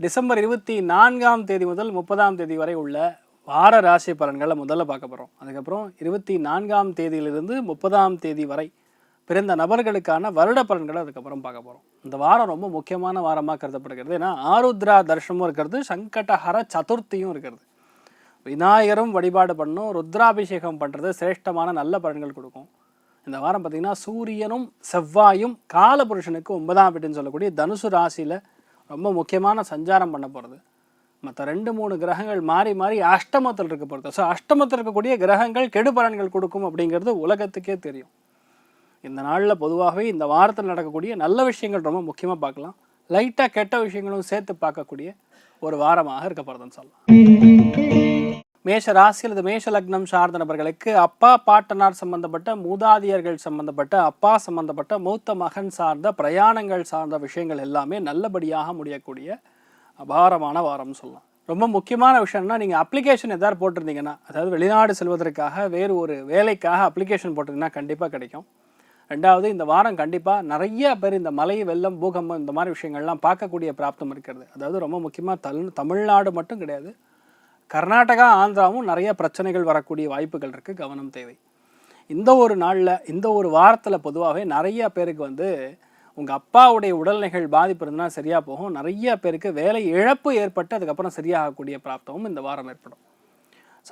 December இருபத்தி நான்காம் தேதி முதல் முப்பதாம் தேதி வரை உள்ள வார ராசி பலன்களை முதல்ல பார்க்க போகிறோம் அதுக்கப்புறம் இருபத்தி நான்காம் தேதியிலிருந்து முப்பதாம் தேதி வரை பிறந்த நபர்களுக்கான வருட பலன்களை அதுக்கப்புறம் பார்க்க போகிறோம் இந்த வாரம் ரொம்ப முக்கியமான வாரமாக கருதப்படுகிறது. ஏன்னா ஆருத்ரா தர்ஷனமும் இருக்கிறது சங்கடஹர சதுர்த்தியும் இருக்கிறது. விநாயகரும் வழிபாடு பண்ணும் ருத்ராபிஷேகம் பண்ணுறது சிரேஷ்டமான நல்ல பலன்கள் கொடுக்கும். இந்த வாரம் பார்த்திங்கன்னா சூரியனும் செவ்வாயும் காலபுருஷனுக்கு ஒன்பதாம் வீட்டுன்னு சொல்லக்கூடிய தனுசு ராசியில் ரொம்ப முக்கியமான சஞ்சாரம் பண்ண போகிறது மற்ற ரெண்டு மூணு கிரகங்கள் மாறி மாறி அஷ்டமத்தில் இருக்க போகிறது ஸோ அஷ்டமத்தில் இருக்கக்கூடிய கிரகங்கள் கெடுபலன்கள் கொடுக்கும் அப்படிங்கிறது உலகத்துக்கே தெரியும். இந்த நாளில் பொதுவாகவே இந்த வாரத்தில் நடக்கக்கூடிய நல்ல விஷயங்கள் ரொம்ப முக்கியமாக பார்க்கலாம். லைட்டாக கெட்ட விஷயங்களும் சேர்த்து பார்க்கக்கூடிய ஒரு வாரமாக இருக்க போகிறதுன்னு சொல்லலாம். மேஷ ராசி அல்லது மேஷ லக்னம் சார்ந்த நபர்களுக்கு அப்பா பாட்டனார் சம்பந்தப்பட்ட மூதாதியர்கள் சம்பந்தப்பட்ட அப்பா சம்பந்தப்பட்ட மூத்த மகன் சார்ந்த பிரயாணங்கள் சார்ந்த விஷயங்கள் எல்லாமே நல்லபடியாக முடியக்கூடிய அபாரமான வாரம்னு சொல்லலாம். ரொம்ப முக்கியமான விஷயம்னா நீங்கள் அப்ளிகேஷன் எதாவது போட்டிருந்தீங்கன்னா அதாவது வெளிநாடு செல்வதற்காக வேறு ஒரு வேலைக்காக அப்ளிகேஷன் போட்டிருந்தீங்கன்னா கண்டிப்பாக கிடைக்கும். ரெண்டாவது இந்த வாரம் கண்டிப்பாக நிறைய பேர் இந்த மலை வெள்ளம் பூகம்பம் இந்த மாதிரி விஷயங்கள்லாம் பார்க்கக்கூடிய பிராப்தம் இருக்கிறது. அதாவது ரொம்ப முக்கியமாக தல் தமிழ்நாடு மட்டும் கிடையாது. கர்நாடகா ஆந்திராவும் நிறைய பிரச்சனைகள் வரக்கூடிய வாய்ப்புகள் இருக்குது கவனம் தேவை. இந்த ஒரு நாளில் இந்த ஒரு வாரத்தில் பொதுவாகவே நிறைய பேருக்கு வந்து உங்கள் அப்பாவுடைய உடல்நிலைகள் பாதிப்பு இருந்ததுன்னா சரியாக போகும். நிறைய பேருக்கு வேலை இழப்பு ஏற்பட்டு அதுக்கப்புறம் சரியாகக்கூடிய பிராப்தமும் இந்த வாரம் ஏற்படும்.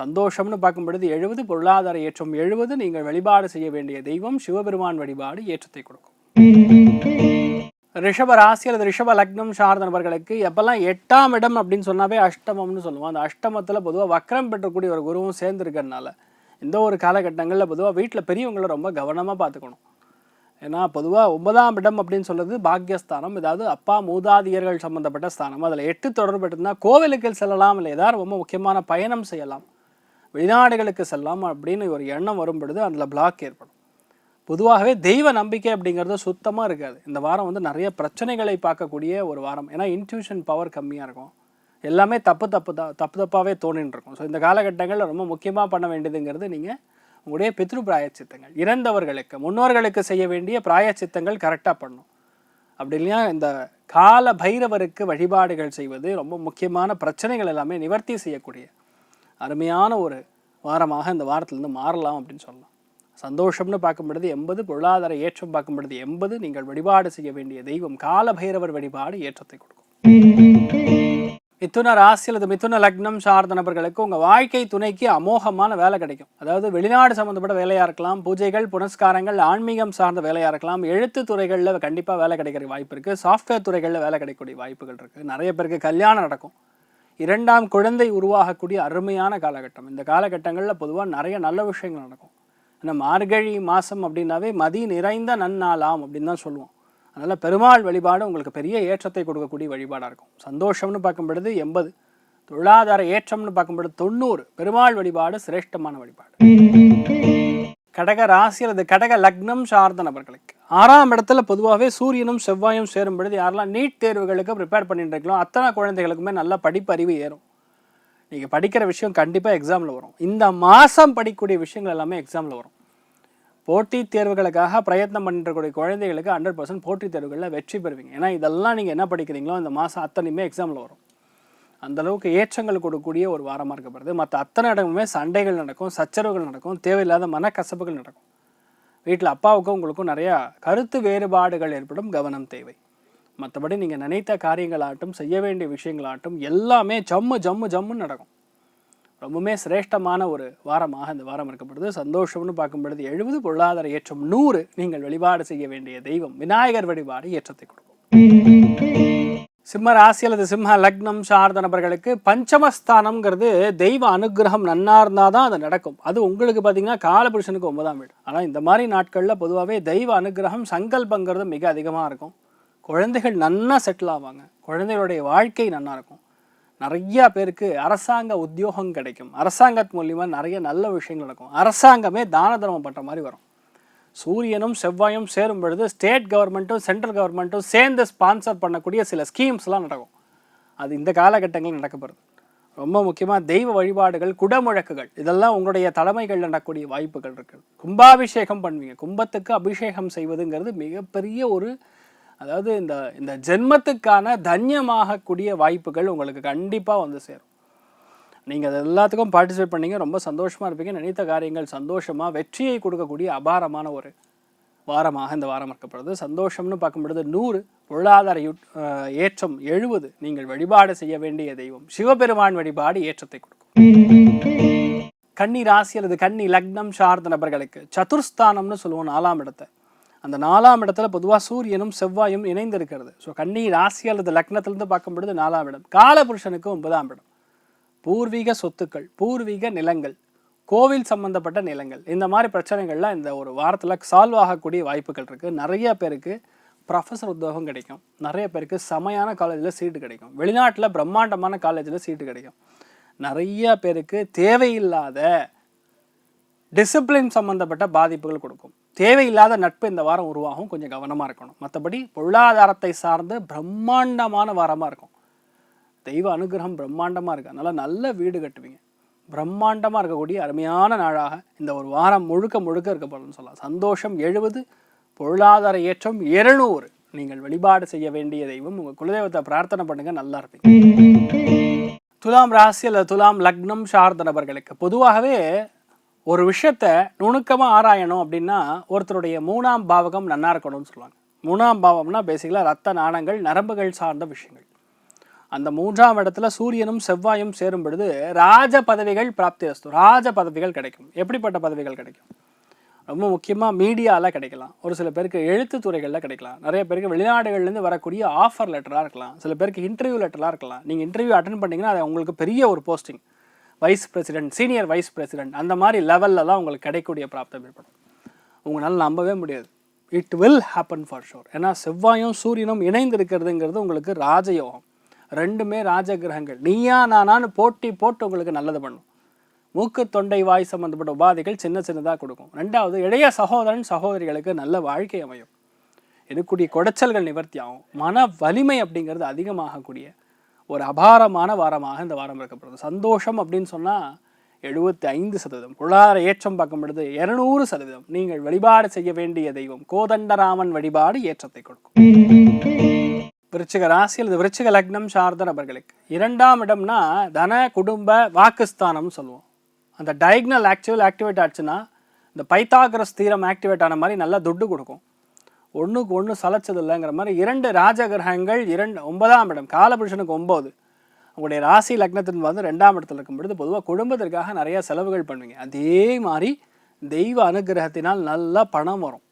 சந்தோஷம்னு பார்க்கும் பொழுது எழுபது பொருளாதார ஏற்றம் எழுபது நீங்கள் வழிபாடு செய்ய வேண்டிய தெய்வம் சிவபெருமான் வழிபாடு ஏற்றத்தை கொடுக்கும். ரிஷப ராசி அல்லது ரிஷப லக்னம் சார்ந்த நபர்களுக்கு எப்பெல்லாம் எட்டாம் இடம் அப்படின்னு சொன்னாவே அஷ்டமம்னு சொல்லுவோம். அந்த அஷ்டமத்தில் பொதுவாக வக்ரம் பெற்றக்கூடிய ஒரு குருவும் சேர்ந்துருக்கறனால இந்த ஒரு காலகட்டங்களில் பொதுவாக வீட்டில் பெரியவங்களை ரொம்ப கவனமாக பார்த்துக்கணும். ஏன்னா பொதுவாக ஒன்பதாம் இடம் அப்படின்னு சொல்றது பாக்யஸ்தானம் அதாவது அப்பா மூதாதியர்கள் சம்மந்தப்பட்ட ஸ்தானம். அதில் எட்டு தொடர்பு கோவிலுக்கு செல்லலாம் இல்லை ஏதாவது ரொம்ப முக்கியமான பயணம் செய்யலாம். வெளிநாடுகளுக்கு செல்லலாம் அப்படின்னு ஒரு எண்ணம் வரும் பொழுது அதில் பிளாக் ஏற்படும். பொதுவாகவே தெய்வ நம்பிக்கை அப்படிங்கிறது சுத்தமாக இருக்காது. இந்த வாரம் வந்து நிறைய பிரச்சனைகளை பார்க்கக்கூடிய ஒரு வாரம். ஏன்னா இன்ட்யூஷன் பவர் கம்மியாக இருக்கும். எல்லாமே தப்பு தப்பு தான் தப்பு தப்பாகவே தோணின்னு இருக்கும். ஸோ இந்த காலகட்டங்களில் ரொம்ப முக்கியமாக பண்ண வேண்டியதுங்கிறது நீங்கள் உங்களுடைய பித்ரு பிராயச்சித்தங்கள். இறந்தவர்களுக்கு முன்னோர்களுக்கு செய்ய வேண்டிய பிராயச்சித்தங்கள் கரெக்டாக பண்ணும் அப்படி இல்லையா இந்த கால பைரவருக்கு வழிபாடுகள் செய்வது ரொம்ப முக்கியமான பிரச்சனைகள் எல்லாமே நிவர்த்தி செய்யக்கூடிய அருமையான ஒரு வாரமாக இந்த வாரத்திலேருந்து மாறலாம் அப்படின்னு சொல்லலாம். சந்தோஷம்னு பார்க்கும்பொழுது எண்பது பொருளாதார ஏற்றம் பார்க்கும்பொழுது எண்பது நீங்கள் வழிபாடு செய்ய வேண்டிய தெய்வம். கால பைரவர் வழிபாடு ஏற்றத்தை கொடுக்கும். மிதுன ராசி அல்லது மிதுன லக்னம் சார்ந்த நபர்களுக்கு உங்கள் வாழ்க்கை துணைக்கு அமோகமான வேலை கிடைக்கும். அதாவது வெளிநாடு சம்மந்தப்பட்ட வேலையாக இருக்கலாம் பூஜைகள் புனஸ்காரங்கள் ஆன்மீகம் சார்ந்த வேலையாக இருக்கலாம் எழுத்து துறைகளில் கண்டிப்பாக வேலை கிடைக்கிற வாய்ப்பு இருக்குது சாஃப்ட்வேர் துறைகளில் வேலை கிடைக்கக்கூடிய வாய்ப்புகள் இருக்குது நிறைய பேருக்கு கல்யாணம் நடக்கும். இரண்டாம் குழந்தை உருவாகக்கூடிய அருமையான காலகட்டம். இந்த காலகட்டங்களில் பொதுவாக நிறைய நல்ல விஷயங்கள் நடக்கும். ஏன்னா மார்கழி மாதம் அப்படின்னாவே மதி நிறைந்த நன்னாளாம் அப்படின்னு தான் சொல்லுவோம். அதனால் பெருமாள் வழிபாடு உங்களுக்கு பெரிய ஏற்றத்தை கொடுக்கக்கூடிய வழிபாடாக இருக்கும். சந்தோஷம்னு பார்க்கும் பொழுது எண்பது தொழிலாதார ஏற்றம்னு பார்க்கும் பொழுது தொண்ணூறு. பெருமாள் வழிபாடு சிரேஷ்டமான வழிபாடு. கடக ராசி அல்லது கடக லக்னம் சார்ந்த நபர்களுக்கு. ஆறாம் இடத்துல பொதுவாகவே சூரியனும் செவ்வாயும் சேரும் பொழுது யாரெல்லாம் நீட் தேர்வுகளுக்கு ப்ரிப்பேர் பண்ணிட்டு இருக்கலாம் அத்தனை குழந்தைகளுக்குமே நல்ல படிப்பறிவு ஏறும். நீங்கள் படிக்கிற விஷயம் கண்டிப்பாக எக்ஸாமில் வரும். இந்த மாதம் படிக்கக்கூடிய விஷயங்கள் எல்லாமே எக்ஸாமில் வரும். போட்டித் தேர்வுகளுக்காக பிரயத்னம் பண்ணிருக்கக்கூடிய குழந்தைகளுக்கு ஹண்ட்ரட் பர்சன்ட் போட்டித் தேர்வுகளில் வெற்றி பெறுவீங்க. ஏன்னா இதெல்லாம் நீங்கள் என்ன படிக்கிறீங்களோ இந்த மாதம் அத்தனையுமே எக்ஸாமில் வரும். அந்தளவுக்கு ஏற்றங்கள் கொடுக்கக்கூடிய ஒரு வாரமாக இருக்கப்படுது. மற்ற அத்தனை இடமுமே சண்டைகள் நடக்கும் சச்சரவுகள் நடக்கும் தேவையில்லாத மனக்கசப்புகள் நடக்கும். வீட்டில் அப்பாவுக்கும் உங்களுக்கும் நிறையா கருத்து வேறுபாடுகள் ஏற்படும் கவனம் தேவை. மற்றபடி நீங்கள் நினைத்த காரியங்களாகட்டும் செய்ய வேண்டிய விஷயங்களாகட்டும் எல்லாமே ஜம்மு ஜம்மு ஜம்முன்னு நடக்கும். ரொம்பவுமே சிரேஷ்டமான ஒரு வாரமாக இந்த வாரம் இருக்கப்படுது. சந்தோஷம்னு பார்க்கும் பொழுது எழுபது பொருளாதார ஏற்றம் நூறு நீங்கள் வழிபாடு செய்ய வேண்டிய தெய்வம் விநாயகர் வழிபாடு ஏற்றத்தை கொடுக்கும். சிம்ம ராசி அல்லது சிம்ம லக்னம் சார்ந்த நபர்களுக்கு பஞ்சமஸ்தானம்ங்கிறது தெய்வ அனுகிரகம் நன்னா இருந்தால் தான் அது நடக்கும். அது உங்களுக்கு பார்த்தீங்கன்னா காலபுருஷனுக்கு ஒன்பதாம் வீடு. ஆனால் இந்த மாதிரி நாட்களில் பொதுவாகவே தெய்வ அனுகிரகம் சங்கல்பங்கிறது மிக அதிகமாக இருக்கும். குழந்தைகள் நன்னா செட்டில் ஆவாங்க. குழந்தைகளுடைய வாழ்க்கை நல்லா இருக்கும். நிறையா பேருக்கு அரசாங்க உத்தியோகம் கிடைக்கும். அரசாங்கத்து மூலியமாக நிறைய நல்ல விஷயங்கள் நடக்கும். அரசாங்கமே தான தர்மம் பண்ணுற மாதிரி வரும். சூரியனும் செவ்வாயும் சேரும் பொழுது ஸ்டேட் கவர்மெண்ட்டும் சென்ட்ரல் கவர்மெண்ட்டும் சேர்ந்து ஸ்பான்சர் பண்ணக்கூடிய சில ஸ்கீம்ஸ்லாம் நடக்கும். அது இந்த காலகட்டங்களில் நடக்கப்படுது ரொம்ப முக்கியமாக தெய்வ வழிபாடுகள் குடமுழக்குகள். இதெல்லாம் உங்களுடைய தலைமைகளில் நடக்கக்கூடிய வாய்ப்புகள் இருக்குது கும்பாபிஷேகம் பண்ணுவீங்க. கும்பத்துக்கு அபிஷேகம் செய்வதுங்கிறது மிகப்பெரிய ஒரு அதாவது இந்த இந்த ஜென்மத்துக்கான தன்யமாகக்கூடிய வாய்ப்புகள் உங்களுக்கு கண்டிப்பாக வந்து சேரும். நீங்கள் அது எல்லாத்துக்கும் பார்ட்டிசிபேட் பண்ணீங்க ரொம்ப சந்தோஷமாக இருப்பீங்க. நினைத்த காரியங்கள் சந்தோஷமாக வெற்றியை கொடுக்கக்கூடிய அபாரமான ஒரு வாரமாக இந்த வாரம் இருக்கப்படுது சந்தோஷம்னு பார்க்கும்பொழுது நூறு பொருளாதார ஏற்றம் எழுபது நீங்கள் வழிபாடு செய்ய வேண்டிய தெய்வம். சிவபெருமான் வழிபாடு ஏற்றத்தை கொடுக்கும். கன்னி ராசி அல்லது கன்னி லக்னம் சார்ந்த நபர்களுக்கு சதுர்ஸ்தானம்னு சொல்லுவோம் நாலாம் இடத்தை. அந்த நாலாம் இடத்துல பொதுவாக சூரியனும் செவ்வாயும் இணைந்திருக்கிறது. ஸோ கன்னி ராசி அல்லது லக்னத்திலிருந்து பார்க்கும் பொழுது நாலாம் இடம். காலபுருஷனுக்கு ஒன்பதாம் இடம். பூர்வீக சொத்துக்கள் பூர்வீக நிலங்கள் கோவில் சம்பந்தப்பட்ட நிலங்கள். இந்த மாதிரி பிரச்சனைகள்லாம் இந்த ஒரு வாரத்தில் சால்வ் ஆகக்கூடிய வாய்ப்புகள் இருக்குது நிறைய பேருக்கு ப்ரொஃபஸர் உத்தியோகம் கிடைக்கும். நிறைய பேருக்கு செமையான காலேஜில் சீட்டு கிடைக்கும். வெளிநாட்டில் பிரம்மாண்டமான காலேஜில் சீட்டு கிடைக்கும். நிறைய பேருக்கு தேவையில்லாத டிசிப்ளின் சம்மந்தப்பட்ட பாதிப்புகள் கொடுக்கும். தேவையில்லாத நட்பு இந்த வாரம் உருவாகும். கொஞ்சம் கவனமாக இருக்கணும். மற்றபடி பொருளாதாரத்தை சார்ந்து பிரம்மாண்டமான வாரமாக இருக்கும். தெய்வ அனுகிரகம் பிரம்மாண்டமாக இருக்குது அதனால் நல்ல வீடு கட்டுவீங்க. பிரம்மாண்டமாக இருக்கக்கூடிய அருமையான நாளாக இந்த ஒரு வாரம் முழுக்க முழுக்க இருக்க போகிறதுன்னு சொல்லலாம். சந்தோஷம் எழுபது பொருளாதார ஏற்றம் இருநூறு. நீங்கள் வழிபாடு செய்ய வேண்டிய தெய்வம். உங்கள் குலதெய்வத்தை பிரார்த்தனை பண்ணுங்க. நல்லா இருப்பீங்க. துலாம் ராசி அல்லது துலாம் லக்னம் சார்ந்த நபர்களுக்கு பொதுவாகவே ஒரு விஷயத்த நுணுக்கமாக ஆராயணும் அப்படின்னா ஒருத்தருடைய மூணாம் பாவகம் நன்னா இருக்கணும்னு சொல்லுவாங்க. மூணாம் பாவம்னா பேசிக்கலாக ரத்த நாணங்கள் நரம்புகள் சார்ந்த விஷயங்கள். அந்த மூன்றாம் இடத்துல சூரியனும் செவ்வாயும் சேரும் பொழுது ராஜ பதவிகள் பிராப்தி அஸ்து ராஜ பதவிகள் கிடைக்கும். எப்படிப்பட்ட பதவிகள் கிடைக்கும்? ரொம்ப முக்கியமாக மீடியாவில் கிடைக்கலாம். ஒரு சில பேருக்கு எழுத்து துறைகளில் கிடைக்கலாம். நிறைய பேருக்கு வெளிநாடுகள்லேருந்து வரக்கூடிய ஆஃபர் லெட்டராக இருக்கலாம். சில பேருக்கு இன்டர்வியூ லெட்டராக இருக்கலாம். நீங்கள் இன்டர்வியூ அட்டன் பண்ணிங்கன்னா அது உங்களுக்கு பெரிய ஒரு posting vice president senior vice president அந்த மாதிரி லெவல்லலாம் உங்களுக்கு கிடைக்கக்கூடிய பிராப்தம் ஏற்படும். உங்களால் நம்பவே முடியாது. It will happen for sure ஏன்னா செவ்வாயும் சூரியனும் இணைந்து இருக்கிறதுங்கிறது உங்களுக்கு ராஜயோகம். ரெண்டுமே ராஜ கிரகங்கள் நீயா நானான்னு போட்டி போட்டு உங்களுக்கு நல்லது பண்ணும். மூக்கு தொண்டை வாய் சம்மந்தப்பட்ட உபாதைகள் சின்ன சின்னதாக கொடுக்கும். ரெண்டாவது இளைய சகோதரன் சகோதரிகளுக்கு நல்ல வாழ்க்கை அமையும். இருக்கக்கூடிய குடைச்சல்கள் நிவர்த்தி ஆகும். மன வலிமை அப்படிங்கிறது அதிகமாகக்கூடிய ஒரு அபாரமான வாரமாக இந்த வாரம் இருக்கப்படுது சந்தோஷம் அப்படின்னு சொன்னால் எழுபத்தி ஐந்து சதவீதம். பொருளாதார ஏற்றம் பார்க்கும் பொழுது இருநூறு சதவீதம். நீங்கள் வழிபாடு செய்ய வேண்டிய தெய்வம். கோதண்டராமன் வழிபாடு ஏற்றத்தை கொடுக்கும். விருச்சிக ராசி அல்லது விருச்சிக லக்னம் சார்ந்த நபர்களுக்கு இரண்டாம் இடம்னா தன குடும்ப வாக்குஸ்தானம்னு சொல்லுவோம். அந்த டயக்னல் ஆக்சுவல் ஆக்டிவேட் ஆச்சுன்னா இந்த பைத்தாகரஸ் தீரம் ஆக்டிவேட் ஆன மாதிரி நல்லா துட்டு கொடுக்கும். ஒன்றுக்கு ஒன்று சலைச்சது இல்லைங்கிற மாதிரி இரண்டு ராஜகிரகங்கள் இரண்டு ஒன்பதாம் இடம் காலபுருஷனுக்கு ஒம்பது உங்களுடைய ராசி லக்னத்தின் வந்து ரெண்டாம் இடத்துல இருக்கும் பொழுது பொதுவாக குடும்பத்திற்காக நிறைய செலவுகள் பண்ணுவீங்க. அதே மாதிரி தெய்வ அனுகிரகத்தினால் நல்லா பணம் வரும்.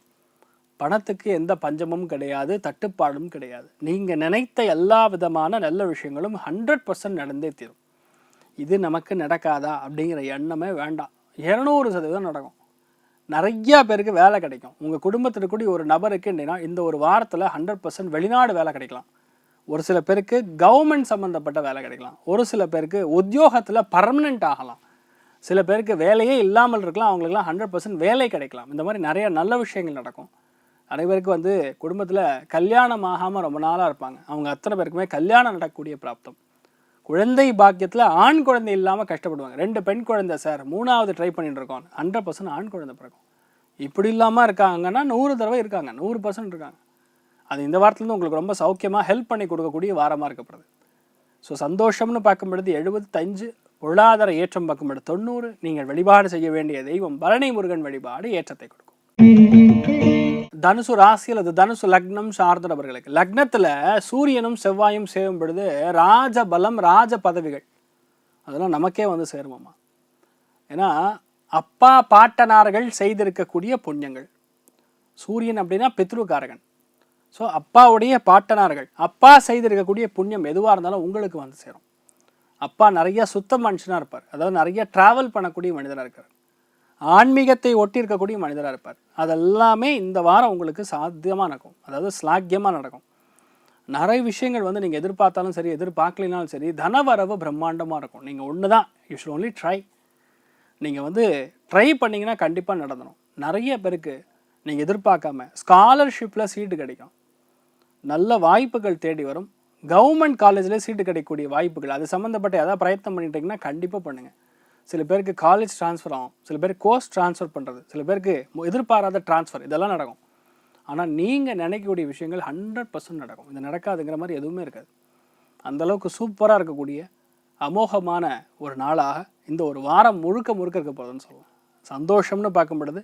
பணத்துக்கு எந்த பஞ்சமும் கிடையாது தட்டுப்பாடும் கிடையாது. நீங்கள் நினைத்த எல்லா விதமான நல்ல விஷயங்களும் ஹண்ட்ரட் பர்சன்ட் நடந்தே தீரும். இது நமக்கு நடக்காதா அப்படிங்கிற எண்ணமே வேண்டாம். இரநூறு சதவீதம் நடக்கும். நிறையா பேருக்கு வேலை கிடைக்கும். உங்கள் குடும்பத்தில் கூடிய ஒரு நபருக்கு இந்த ஒரு வாரத்தில் ஹண்ட்ரட் பர்சன்ட் வெளிநாடு வேலை கிடைக்கலாம். ஒரு சில பேருக்கு கவர்மெண்ட் சம்மந்தப்பட்ட வேலை கிடைக்கலாம். ஒரு சில பேருக்கு உத்தியோகத்தில் பர்மனெண்ட் ஆகலாம். சில பேருக்கு வேலையே இல்லாமல் இருக்கலாம். அவங்களுக்குலாம் ஹண்ட்ரட் பர்சன்ட் வேலை கிடைக்கலாம். இந்த மாதிரி நிறைய நல்ல விஷயங்கள் நடக்கும். நிறைய பேருக்கு வந்து குடும்பத்தில் கல்யாணம் ஆகாமல் ரொம்ப நாளாக இருப்பாங்க. அவங்க அத்தனை பேருக்குமே கல்யாணம் நடக்கக்கூடிய பிராப்தம். குழந்தை பாக்கியத்தில் ஆண் குழந்தை இல்லாமல் கஷ்டப்படுவாங்க. ரெண்டு பெண் குழந்தை சார். மூணாவது ட்ரை பண்ணிட்டு இருக்கோம் ஹண்ட்ரட் பர்சன்ட் ஆண் குழந்தை பிறக்கும். இப்படி இல்லாமல் இருக்காங்கன்னா நூறு தடவை இருக்காங்க. நூறு பர்சன்ட் இருக்காங்க. அது இந்த வாரத்துலேருந்து உங்களுக்கு ரொம்ப சௌக்கியமாக ஹெல்ப் பண்ணி கொடுக்கக்கூடிய வாரமாக இருக்கப்படுது ஸோ சந்தோஷம்னு பார்க்கும்பொழுது எழுபத்தஞ்சு பொருளாதார ஏற்றம் பார்க்கும்பொழுது தொண்ணூறு நீங்கள் வழிபாடு செய்ய வேண்டிய தெய்வம் பரணி முருகன் வழிபாடு ஏற்றத்தை கொடுக்கும். தனுசு ராசி அல்லது தனுசு லக்னம் சார்ந்த நபர்களுக்கு. சூரியனும் செவ்வாயும் சேரும் பொழுது ராஜ பலம் ராஜ பதவிகள். அதெல்லாம் நமக்கே வந்து சேருமாம்மா ஏன்னா அப்பா பாட்டனார்கள் செய்திருக்கக்கூடிய புண்ணியங்கள். சூரியன் அப்படின்னா பித்ருக்காரகன். ஸோ அப்பாவுடைய பாட்டனார்கள் அப்பா செய்திருக்கக்கூடிய புண்ணியம் எதுவாக இருந்தாலும் உங்களுக்கு வந்து சேரும். அப்பா நிறைய சுத்த மனுஷனாக இருப்பார். அதாவது நிறைய ட்ராவல் பண்ணக்கூடிய மனிதனாக இருக்கார். ஆன்மீகத்தை ஒட்டி இருக்கக்கூடிய மனிதராக இருப்பார். அதெல்லாமே இந்த வாரம் உங்களுக்கு சாத்தியமாக நடக்கும். அதாவது ஸ்லாக்கியமாக நடக்கும். நிறைய விஷயங்கள் வந்து நீங்கள் எதிர்பார்த்தாலும் சரி எதிர்பார்க்கலினாலும் சரி தனவரவு பிரம்மாண்டமாக இருக்கும். நீங்கள் ஒன்று தான் யூ ஷுட் ஒன்லி ட்ரை நீங்கள் வந்து ட்ரை பண்ணிங்கன்னா கண்டிப்பாக நடந்துடும் நிறைய பேருக்கு நீங்கள் எதிர்பார்க்காம ஸ்காலர்ஷிப்பில் சீட்டு கிடைக்கும். நல்ல வாய்ப்புகள் தேடி வரும். கவர்மெண்ட் காலேஜில் சீட்டு கிடைக்கக்கூடிய வாய்ப்புகள். அது சம்மந்தப்பட்ட எதாவது பிரயத்தனம் பண்ணிட்டீங்கன்னா கண்டிப்பாக பண்ணுங்கள் சில பேருக்கு காலேஜ் ட்ரான்ஸ்ஃபர் ஆகும். சில பேர் கோர்ஸ் ட்ரான்ஸ்ஃபர் பண்ணுறது சில பேருக்கு எதிர்பாராத ட்ரான்ஸ்ஃபர் இதெல்லாம் நடக்கும். ஆனால் நீங்கள் நினைக்கக்கூடிய விஷயங்கள் ஹண்ட்ரட் பர்சன்ட் நடக்கும். இது நடக்காதுங்கிற மாதிரி எதுவுமே இருக்காது. அந்தளவுக்கு சூப்பராக இருக்கக்கூடிய அமோகமான ஒரு நாளாக இந்த ஒரு வாரம் முழுக்க முழுக்க இருக்க போகிறதுன்னு சொல்லலாம் சந்தோஷம்னு பார்க்கும் பொழுது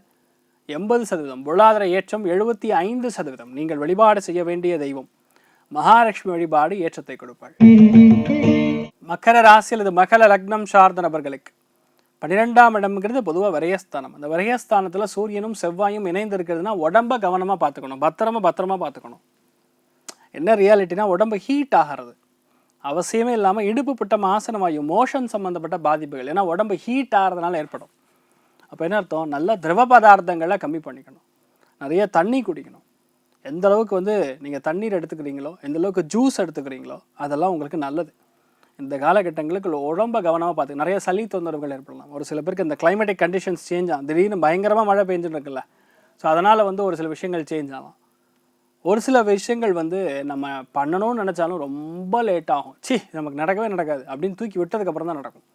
எண்பது சதவீதம். பொருளாதார ஏற்றம் எழுபத்தி ஐந்து சதவீதம். நீங்கள் வழிபாடு செய்ய வேண்டிய தெய்வம். மகாலட்சுமி வழிபாடு ஏற்றத்தை கொடுப்பாள். மக்கர ராசி அல்லது மகர லக்னம் சார்ந்த நபர்களுக்கு பன்னிரெண்டாம் இடம்ங்கிறது பொதுவாக விரயஸ்தானம். அந்த விரயஸ்தானத்தில் சூரியனும் செவ்வாயும் இணைந்து இருக்கிறதுனா உடம்ப கவனமாக பார்த்துக்கணும். பத்திரமா பத்திரமா பார்த்துக்கணும். என்ன ரியாலிட்டினா உடம்பு ஹீட் ஆகிறது. அவசியமே இல்லாமல் இடுப்பு புட்டம் ஆசனமாயும் மோஷன் சம்மந்தப்பட்ட பாதிப்புகள். ஏன்னா உடம்பு ஹீட் ஆகிறதுனால ஏற்படும். அப்போ என்ன அர்த்தம்? நல்ல திரவ பதார்த்தங்களை கம்மி பண்ணிக்கணும். நிறைய தண்ணி குடிக்கணும். எந்த அளவுக்கு வந்து நீங்கள் தண்ணீர் எடுத்துக்கிறீங்களோ எந்த அளவுக்கு ஜூஸ் எடுத்துக்கிறீங்களோ அதெல்லாம் உங்களுக்கு நல்லது. இந்த காலகட்டங்களுக்கு உடம்ப கவனமாக பார்த்து நிறைய சளி தொந்தரவுகள் ஏற்படலாம். ஒரு சில பேருக்கு இந்த கிளைமேட்டிக் கண்டிஷன்ஸ் சேஞ்ச் ஆகும். திடீர்னு பயங்கரமாக மழை பெஞ்சுட்டு இருக்குல்ல ஸோ அதனால் வந்து ஒரு சில விஷயங்கள் சேஞ்ச் ஆகும். ஒரு சில விஷயங்கள் வந்து நம்ம பண்ணணும்னு நினச்சாலும் ரொம்ப லேட் ஆகும். சி நமக்கு நடக்கவே நடக்காது அப்படின்னு தூக்கி விட்டதுக்கப்புறம் தான் நடக்கும்.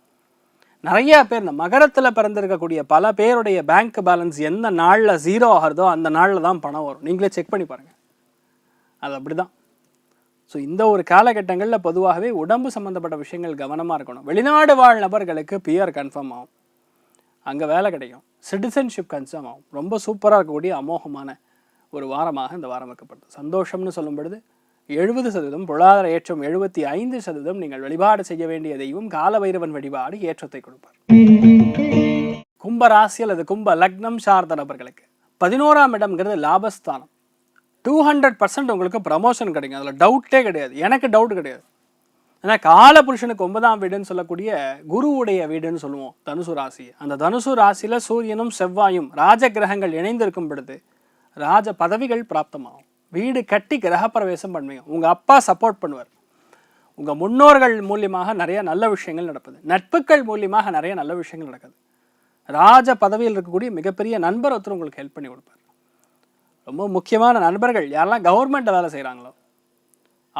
நிறைய பேர் இந்த மகரத்தில் பிறந்திருக்கக்கூடிய பல பேருடைய பேங்க் பேலன்ஸ் எந்த நாளில் ஜீரோ ஆகிறதோ அந்த நாளில் தான் பணம் வரும். நீங்களே செக் பண்ணி பாருங்கள் அது அப்படி தான் ஸோ இந்த ஒரு காலகட்டங்களில் பொதுவாகவே உடம்பு சம்மந்தப்பட்ட விஷயங்கள் கவனமாக இருக்கணும். வெளிநாடு வாழ் நபர்களுக்கு பிஆர் கன்ஃபார்ம் ஆகும். அங்கே வேலை கிடைக்கும். சிட்டிசன்ஷிப் கன்ஃபார்ம் ஆகும். ரொம்ப சூப்பராக இருக்கக்கூடிய அமோகமான ஒரு வாரமாக இந்த வாரம் வைக்கப்பட்டது சந்தோஷம்னு சொல்லும் பொழுது எழுபது சதவீதம் பொருளாதார ஏற்றம் எழுபத்தி ஐந்து சதவீதம் நீங்கள் வழிபாடு செய்ய வேண்டிய தெய்வம் காலபைரவன் வழிபாடு ஏற்றத்தை கொடுப்பார். கும்ப ராசி அல்லது கும்ப லக்னம் சார்ந்த நபர்களுக்கு பதினோராம் இடம்ங்கிறது லாபஸ்தானம். டூ ஹண்ட்ரட் பர்சன்ட் உங்களுக்கு ப்ரமோஷன் கிடைக்கும். அதில் டவுட்டே கிடையாது. எனக்கு டவுட் கிடையாது. ஏன்னா காலபுருஷனுக்கு ஒன்பதாம் வீடுன்னு சொல்லக்கூடிய குருவுடைய வீடுன்னு சொல்லுவோம் தனுசு ராசி அந்த தனுசு ராசியில் சூரியனும் செவ்வாயும் ராஜ கிரகங்கள் இணைந்திருக்கும் பொழுது ராஜ பதவிகள் பிராப்தமாகும். வீடு கட்டி கிரகப்பிரவேசம் பண்ணுவீங்க. உங்கள் அப்பா சப்போர்ட் பண்ணுவார். உங்கள் முன்னோர்கள் மூலியமாக நிறைய நல்ல விஷயங்கள் நடக்குது. நட்புகள் மூலியமாக நிறைய நல்ல விஷயங்கள் நடக்குது. ராஜ பதவியில் இருக்கக்கூடிய மிகப்பெரிய நண்பர் ஒருத்தர் உங்களுக்கு ஹெல்ப் பண்ணி கொடுப்பார். ரொம்ப முக்கியமான நண்பர்கள். யாரெல்லாம் கவர்மெண்ட்டில் வேலை செய்கிறாங்களோ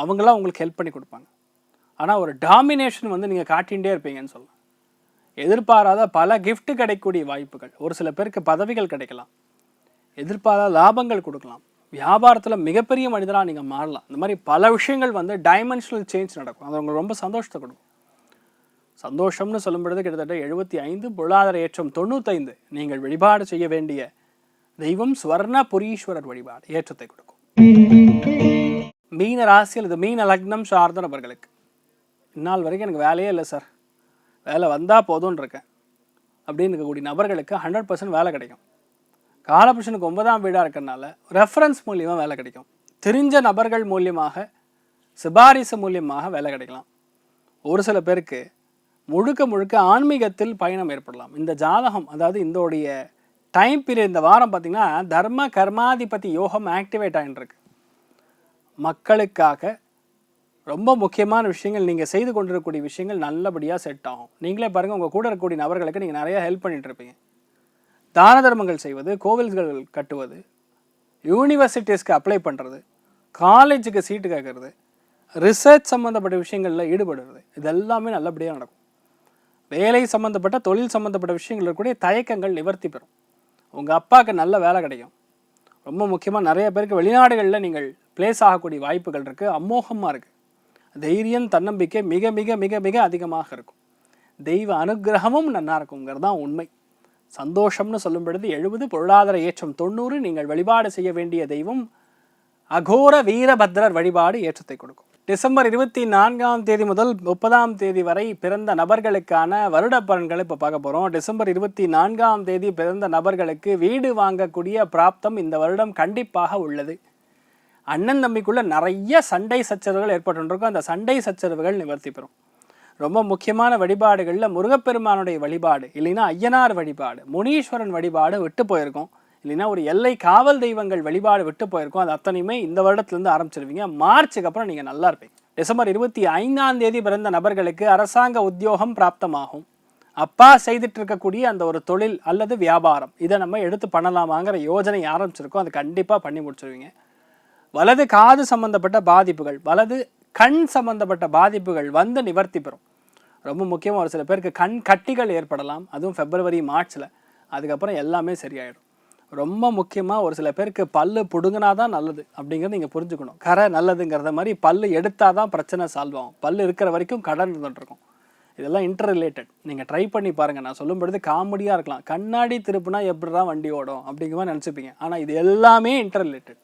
அவங்களாம் உங்களுக்கு ஹெல்ப் பண்ணி கொடுப்பாங்க. ஆனால் ஒரு டாமினேஷன் வந்து நீங்கள் காட்டிகிட்டே இருப்பீங்கன்னு சொல்லலாம். எதிர்பாராத பல கிஃப்ட் கிடைக்கக்கூடிய வாய்ப்புகள். ஒரு சில பேருக்கு பதவிகள் கிடைக்கலாம். எதிர்பாராத லாபங்கள் கொடுக்கலாம். வியாபாரத்தில் மிகப்பெரிய மனிதராக நீங்கள் மாறலாம். இந்த மாதிரி பல விஷயங்கள் வந்து டைமென்ஷனல் சேஞ்ச் நடக்கும். அது உங்களுக்கு ரொம்ப சந்தோஷத்தை கொடுக்கும். சந்தோஷம்னு சொல்லும்பொழுது கிட்டத்தட்ட எழுபத்தி ஐந்து பொருளாதார ஏற்றம் தொண்ணூத்தைந்து. நீங்கள் வழிபாடு செய்ய வேண்டிய தெய்வம் ஸ்வர்ண புரீஸ்வரர் வழிபாடு ஏற்றத்தை கொடுக்கும். மீன ராசி அல்லது மீன லக்னம் சார்ந்த நபர்களுக்கு இந்நாள் வரைக்கும் எனக்கு வேலையே இல்லை சார். வேலை வந்தால் போதும்னு இருக்கேன். அப்படின்னு இருக்கக்கூடிய நபர்களுக்கு ஹண்ட்ரட் பர்சன்ட் வேலை கிடைக்கும். காலபுருஷனுக்கு ஒன்பதாம் வீடாக இருக்கிறனால ரெஃபரன்ஸ் மூலியமாக வேலை கிடைக்கும். தெரிஞ்ச நபர்கள் மூலியமாக சிபாரிசு மூலியமாக வேலை கிடைக்கலாம். ஒரு சில பேருக்கு முழுக்க முழுக்க ஆன்மீகத்தில் பயணம் ஏற்படலாம். இந்த ஜாதகம் அதாவது இந்தோடைய டைம் பீரியட் இந்த வாரம் பார்த்தீங்கன்னா தர்ம கர்மாதிபதி யோகம் ஆக்டிவேட் ஆகிட்டுருக்கு மக்களுக்காக ரொம்ப முக்கியமான விஷயங்கள் நீங்கள் செய்து கொண்டிருக்கக்கூடிய விஷயங்கள் நல்லபடியாக செட் ஆகும். நீங்களே பாருங்கள் உங்கள் கூட இருக்கக்கூடிய நபர்களுக்கு நீங்கள் நிறையா ஹெல்ப் பண்ணிட்டு இருப்பீங்க. தான தர்மங்கள் செய்வது கோவில்கள் கட்டுவது யூனிவர்சிட்டிஸ்க்கு அப்ளை பண்ணுறது காலேஜுக்கு சீட்டு கேட்கறது ரிசர்ச் சம்மந்தப்பட்ட விஷயங்களில் ஈடுபடுறது இது எல்லாமே நல்லபடியாக நடக்கும். வேலை சம்மந்தப்பட்ட தொழில் சம்மந்தப்பட்ட விஷயங்கள் இருக்கக்கூடிய தயக்கங்கள் நிவர்த்தி பெறும். உங்கள் அப்பாவுக்கு நல்ல வேலை கிடைக்கும். ரொம்ப முக்கியமாக நிறைய பேருக்கு வெளிநாடுகளில் நீங்கள் பிளேஸ் ஆகக்கூடிய வாய்ப்புகள் இருக்குது அமோகமாக இருக்குது தைரியம் தன்னம்பிக்கை மிக மிக மிக மிக அதிகமாக இருக்கும். தெய்வ அனுக்கிரகமும் நல்லா இருக்குங்கிறது தான் உண்மை. சந்தோஷம்னு சொல்லும் பொழுது எழுபது பொருளாதார ஏற்றம் தொண்ணூறு நீங்கள் வழிபாடு செய்ய வேண்டிய தெய்வம் அகோர வீரபத்ரர் வழிபாடு ஏற்றத்தை கொடுக்கும். டிசம்பர் இருபத்தி நான்காம் தேதி முதல் முப்பதாம் தேதி வரை பிறந்த நபர்களுக்கான வருட பலன்களை இப்போ பார்க்க போகிறோம் டிசம்பர் இருபத்தி நான்காம் தேதி பிறந்த நபர்களுக்கு வீடு வாங்கக்கூடிய பிராப்தம் இந்த வருடம் கண்டிப்பாக உள்ளது. அண்ணன் தம்பிக்குள்ளே நிறைய சண்டை சச்சரவுகள் ஏற்பட்டுருக்கும் அந்த சண்டை சச்சரவுகள் நிவர்த்தி பெறும். ரொம்ப முக்கியமான வழிபாடுகளில் முருகப்பெருமானுடைய வழிபாடு இல்லைன்னா ஐயனார் வழிபாடு முனீஸ்வரன் வழிபாடு விட்டு போயிருக்கோம். இல்லைன்னா ஒரு எல்லை காவல் தெய்வங்கள் வழிபாடு விட்டு போயிருக்கும். அது அத்தனையுமே இந்த வருடத்துலேருந்து ஆரம்பிச்சிருவீங்க. மார்ச்சுக்கு அப்புறம் நீங்கள் நல்லா இருப்பீங்க. டிசம்பர் இருபத்தி ஐந்தாம் தேதி பிறந்த நபர்களுக்கு அரசாங்க உத்தியோகம் பிராப்தமாகும். அப்பா செய்துட்டு இருக்கக்கூடிய அந்த ஒரு தொழில் அல்லது வியாபாரம் இதை நம்ம எடுத்து பண்ணலாமாங்கிற யோஜனை ஆரம்பிச்சிருக்கோம். அது கண்டிப்பாக பண்ணி முடிச்சிருவீங்க. வலது காது சம்பந்தப்பட்ட பாதிப்புகள் வலது கண் சம்பந்தப்பட்ட பாதிப்புகள் வந்து நிவர்த்தி பெறும். ரொம்ப முக்கியமாக ஒரு சில பேருக்கு கண் கட்டிகள் ஏற்படலாம். அதுவும் ஃபெப்ரவரி மார்ச்சில் அதுக்கப்புறம் எல்லாமே சரியாயிடும். ரொம்ப முக்கியமாக ஒரு சில பேருக்கு பல்லு பிடுங்கினா தான் நல்லது அப்படிங்கிறத நீங்கள் புரிஞ்சுக்கணும். கரை நல்லதுங்கிறத மாதிரி பல்லு எடுத்தால் தான் பிரச்சனை சால்வ் ஆகும். பல்லு இருக்கிற வரைக்கும் கடன் இருந்துட்டுருக்கும் இதெல்லாம் இன்டர் ரிலேட்டட் நீங்கள் ட்ரை பண்ணி பாருங்கள் நான் சொல்லும் பொழுது காமெடியாக இருக்கலாம். கண்ணாடி திருப்புனா எப்படி தான் வண்டி ஓடும் அப்படிங்கிற மாதிரி நினச்சிப்பீங்க. ஆனால் இது எல்லாமே இன்டர் ரிலேட்டட்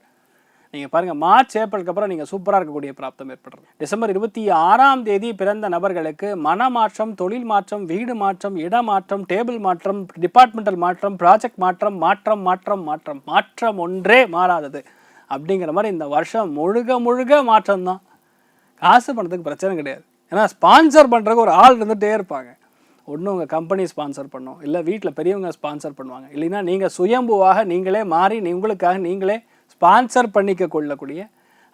நீங்கள் பாருங்கள் மார்ச் ஏப்ரலுக்கு அப்புறம் நீங்கள் சூப்பராக இருக்கக்கூடிய பிராப்தம் ஏற்படுறது. டிசம்பர் இருபத்தி ஆறாம் தேதி பிறந்த நபர்களுக்கு மன மாற்றம் தொழில் மாற்றம் வீடு மாற்றம் இட மாற்றம் டேபிள் மாற்றம் டிபார்ட்மெண்டல் மாற்றம் ப்ராஜெக்ட் மாற்றம் மாற்றம் மாற்றம் மாற்றம் மாற்றம் ஒன்றே மாறாதது. அப்படிங்கிற மாதிரி இந்த வருஷம் முழுக முழுக மாற்றம் தான் காசு பண்ணுறதுக்கு பிரச்சனை கிடையாது. ஏன்னா ஸ்பான்சர் பண்ணுறதுக்கு ஒரு ஆள் இருந்துகிட்டே இருப்பாங்க. ஒன்று உங்கள் கம்பெனி ஸ்பான்சர் பண்ணும். இல்லை வீட்டில் பெரியவங்க ஸ்பான்சர் பண்ணுவாங்க. இல்லைன்னா நீங்கள் சுயம்புவாக நீங்களே மாறி உங்களுக்காக நீங்களே ஸ்பான்சர் பண்ணிக்க கொள்ளக்கூடிய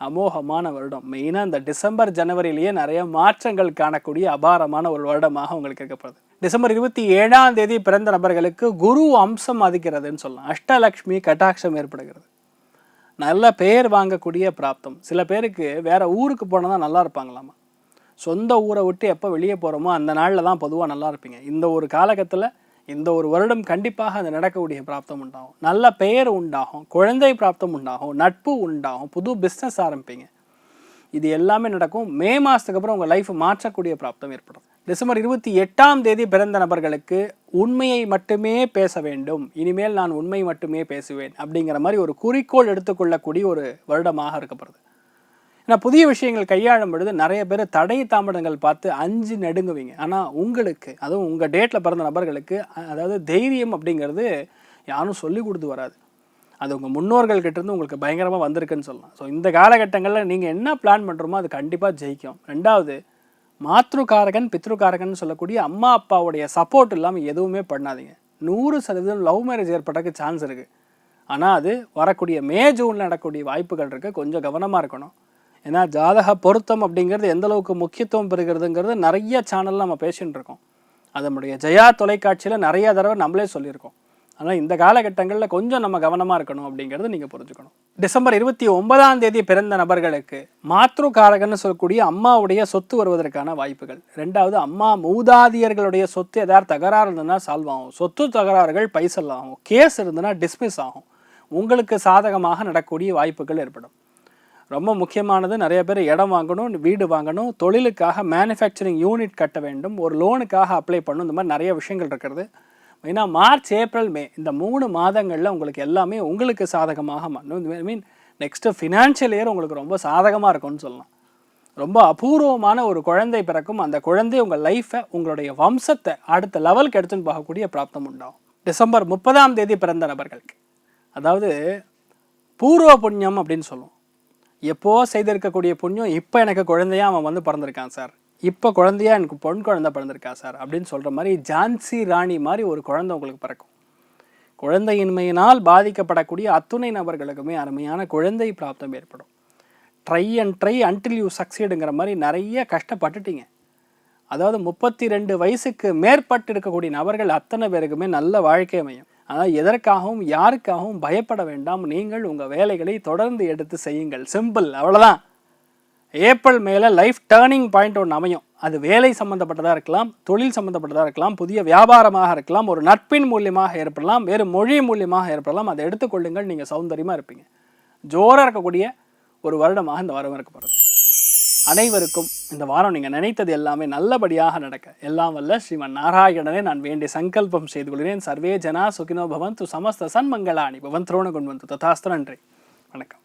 அமோகமான வருடம். மெயினாக இந்த டிசம்பர் ஜனவரியிலேயே நிறைய மாற்றங்கள் காணக்கூடிய அபாரமான ஒரு வருடமாக உங்களுக்கு இருக்கப்படுது டிசம்பர் இருபத்தி ஏழாம் தேதி பிறந்த நபர்களுக்கு குரு அம்சம் அதிக்கிறதுன்னு சொல்லலாம். அஷ்டலக்ஷ்மி கட்டாட்சம் ஏற்படுகிறது. நல்ல பெயர் வாங்கக்கூடிய பிராப்தம். சில பேருக்கு வேற ஊருக்கு போனால் தான் நல்லா இருப்பாங்களாமா? சொந்த ஊரை விட்டு எப்போ வெளியே போகிறோமோ அந்த நாளில் தான் பொதுவாக நல்லா இருப்பீங்க. இந்த ஒரு காலகட்டத்தில் இந்த ஒரு வருடம் கண்டிப்பாக அது நடக்கக்கூடிய பிராப்தம் உண்டாகும். நல்ல பெயர் உண்டாகும் குழந்தை பிராப்தம் உண்டாகும் நட்பு உண்டாகும் புது பிஸ்னஸ் ஆரம்பிப்பீங்க. இது எல்லாமே நடக்கும். மே மாதத்துக்கு அப்புறம் உங்கள் லைஃப் மாற்றக்கூடிய பிராப்தம் ஏற்படும். டிசம்பர் இருபத்தி எட்டாம் தேதி பிறந்த நபர்களுக்கு உண்மையை மட்டுமே பேச வேண்டும். இனிமேல் நான் உண்மை மட்டுமே பேசுவேன் அப்படிங்கிற மாதிரி ஒரு குறிக்கோள் எடுத்துக்கொள்ளக்கூடிய ஒரு வருடமாக இருக்கப்படுது ஏன்னா புதிய விஷயங்கள் கையாளும் பொழுது நிறைய பேர் தடை தாமதங்கள் பார்த்து அஞ்சு நடுங்குவீங்க. ஆனால் உங்களுக்கு அதுவும் உங்கள் டேட்டில் பிறந்த நபர்களுக்கு அதாவது தைரியம் அப்படிங்கிறது யாரும் சொல்லி கொடுத்து வராது. அது உங்கள் முன்னோர்கள் கிட்டேருந்து உங்களுக்கு பயங்கரமாக வந்திருக்குன்னு சொல்லலாம். ஸோ இந்த காலகட்டங்களில் நீங்கள் என்ன பிளான் பண்ணுறோமோ அது கண்டிப்பாக ஜெயிக்கும். ரெண்டாவது மாத்ருகாரகன் பித்ருக்காரகன் சொல்லக்கூடிய அம்மா அப்பாவுடைய சப்போர்ட் இல்லாமல் எதுவுமே பண்ணாதீங்க. நூறு சதவீதம் லவ் மேரேஜ் ஏற்பட்டதுக்கு சான்ஸ் இருக்குது ஆனால் அது வரக்கூடிய மே ஜூனில் நடக்கக்கூடிய வாய்ப்புகள் இருக்குது கொஞ்சம் கவனமாக இருக்கணும். ஏன்னா ஜாதக பொருத்தம் அப்படிங்கிறது எந்த அளவுக்கு முக்கியத்துவம் பெறுகிறதுங்கிறது நிறைய சேனலில் நம்ம பேசிகிட்டு இருக்கோம். அது நம்முடைய ஜெயா தொலைக்காட்சியில் நிறைய தடவை நம்மளே சொல்லியிருக்கோம். ஆனால் இந்த காலகட்டங்களில் கொஞ்சம் நம்ம கவனமாக இருக்கணும் அப்படிங்கிறது நீங்கள் புரிஞ்சுக்கணும். டிசம்பர் இருபத்தி ஒன்பதாம் தேதி பிறந்த நபர்களுக்கு மாத்ருகாரகன்னு சொல்லக்கூடிய அம்மாவுடைய சொத்து வருவதற்கான வாய்ப்புகள். ரெண்டாவது அம்மா மூதாதியர்களுடைய சொத்து ஏதாவது தகராறு இருந்ததுன்னா சால்வ் ஆகும். சொத்து தகராறுகள் பைசல் ஆகும். கேஸ் இருந்ததுன்னா டிஸ்மிஸ் ஆகும். உங்களுக்கு சாதகமாக நடக்கக்கூடிய வாய்ப்புகள் ஏற்படும். ரொம்ப முக்கியமானது நிறைய பேர் இடம் வாங்கணும் வீடு வாங்கணும் தொழிலுக்காக மேனுஃபேக்சரிங் யூனிட் கட்ட வேண்டும் ஒரு லோனுக்காக அப்ளை பண்ணணும் இந்த மாதிரி நிறைய விஷயங்கள் இருக்கிறது. மெயினாக மார்ச் ஏப்ரல் மே இந்த மூணு மாதங்களில் உங்களுக்கு எல்லாமே உங்களுக்கு சாதகமாக I mean next financial year உங்களுக்கு ரொம்ப சாதகமாக இருக்கும்னு சொல்லலாம். ரொம்ப அபூர்வமான ஒரு குழந்தை பிறக்கும் அந்த குழந்தை உங்கள் லைஃப்பை உங்களுடைய வம்சத்தை அடுத்த லெவலுக்கு எடுத்துன்னு போகக்கூடிய பிராப்தம் உண்டாகும். டிசம்பர் முப்பதாம் தேதி பிறந்த நபர்களுக்கு. அதாவது பூர்வ புண்ணியம் அப்படின்னு சொல்லுவோம். எப்போ செய்திருக்கக்கூடிய புண்ணியம் இப்போ எனக்கு குழந்தையாக அவன் வந்து பிறந்திருக்கான் சார். இப்போ குழந்தையா எனக்கு பொன் குழந்தை பிறந்திருக்கா சார் அப்படின்னு சொல்கிற மாதிரி ஜான்சி ராணி மாதிரி ஒரு குழந்தை உங்களுக்கு பிறக்கும். குழந்தையின்மையினால் பாதிக்கப்படக்கூடிய அத்துணை நபர்களுக்குமே அருமையான குழந்தை பிராப்தம் ஏற்படும். Try and try until you சக்சீடுங்கிற மாதிரி நிறைய கஷ்டப்பட்டுட்டீங்க. அதாவது முப்பத்தி ரெண்டு வயசுக்கு மேற்பட்டு இருக்கக்கூடிய நபர்கள் அத்தனை பேருக்குமே நல்ல வாழ்க்கை அமையும். ஆனால் எதற்காகவும் யாருக்காகவும் பயப்பட வேண்டாம். நீங்கள் உங்கள் வேலைகளை தொடர்ந்து எடுத்து செய்யுங்கள். சிம்பிள் அவ்வளோதான் ஏப்ரல் மேலே லைஃப் டேர்னிங் பாயிண்ட் ஒன்று அமையும். அது வேலை சம்மந்தப்பட்டதாக இருக்கலாம் தொழில் சம்மந்தப்பட்டதாக இருக்கலாம் புதிய வியாபாரமாக இருக்கலாம் ஒரு நட்பின் மூலியமாக ஏற்படலாம் வேறு மொழி மூலியமாக ஏற்படலாம். அதை எடுத்துக்கொள்ளுங்கள். நீங்கள் சௌந்தரியமாக இருப்பீங்க. ஜோராக இருக்கக்கூடிய ஒரு வருடமாக இந்த வாரம் இருக்க போகிறது அனைவருக்கும் இந்த வாரம் நீங்கள் நினைத்தது எல்லாமே நல்லபடியாக நடக்க. எல்லாம் வல்ல ஸ்ரீமன் நாராயணனே நான் வேண்டிய சங்கல்பம் செய்து கொள்கிறேன். சர்வே ஜனா சுகினோ பவந்து சமஸ்த சன்மங்களாணி பவன் திரோண கொண்டு வந்து ததாஸ்து. நன்றி. வணக்கம்.